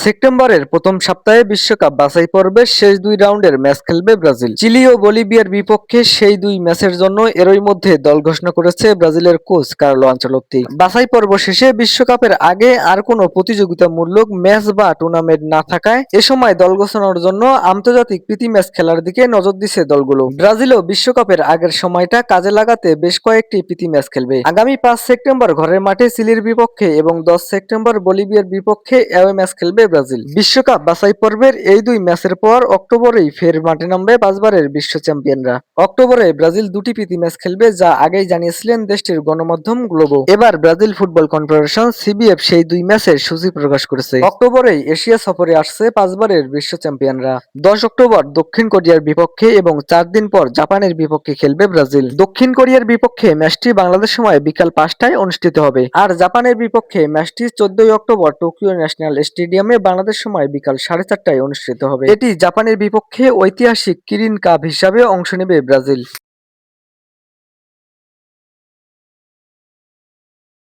সেপ্টেম্বরের প্রথম সপ্তাহে বিশ্বকাপ বাছাই পর্বের শেষ দুই রাউন্ডের ম্যাচ খেলবে ব্রাজিল। চিলি ও বলিভিয়ার বিপক্ষে সেই দুই ম্যাচের জন্য এরই মধ্যে দল ঘোষণা করেছে ব্রাজিলের কোচ কার্লো আঞ্চলত্তি বাছাই পর্ব শেষে বিশ্বকাপের আগে আর কোনো প্রতিযোগিতামূলক ম্যাচ বা টুর্নামেন্ট না থাকায় এ সময় দল ঘোষণার জন্য আন্তর্জাতিক প্রীতি ম্যাচ খেলার দিকে নজর দিচ্ছে দলগুলো। ব্রাজিলও বিশ্বকাপের আগের সময়টা কাজে লাগাতে বেশ কয়েকটি প্রীতি ম্যাচ খেলবে। আগামী পাঁচ সেপ্টেম্বর ঘরের মাঠে চিলির বিপক্ষে এবং দশ সেপ্টেম্বর বলিভিয়ার বিপক্ষে অ্যাওয়ে ম্যাচ খেলবে ব্রাজিল। বিশ্বকাপ বাছাই পর্বের এই দুই ম্যাচের পর অক্টোবরেই ফের মাঠে নামবে পাঁচবারের বিশ্ব চ্যাম্পিয়নরা। অক্টোবরে ব্রাজিল দুটি প্রীতি ম্যাচ খেলবে যা আগেই জানিয়েছিলেন দেশটির গণমাধ্যম গ্লোবো। এবার ব্রাজিল ফুটবল কনফেডারেশন, সিবিএফ সেই দুই ম্যাচের সূচি প্রকাশ করেছে। অক্টোবরেই এশিয়া সফরে আসছে পাঁচবারের বিশ্ব চ্যাম্পিয়নরা। দশ অক্টোবর দক্ষিণ কোরিয়ার বিপক্ষে এবং চার দিন পর জাপানের বিপক্ষে খেলবে ব্রাজিল। দক্ষিণ কোরিয়ার বিপক্ষে ম্যাচটি বাংলাদেশ সময় বিকাল পাঁচটায় অনুষ্ঠিত হবে। আর জাপানের বিপক্ষে ম্যাচটি চোদ্দই অক্টোবর টোকিও ন্যাশনাল স্টেডিয়ামে বাংলাদেশ সময় বিকাল সাড়ে চারটায় অনুষ্ঠিত হবে। এটি জাপানের বিপক্ষে ঐতিহাসিক কিরিন কাপ হিসাবে অংশ নেবে ব্রাজিল।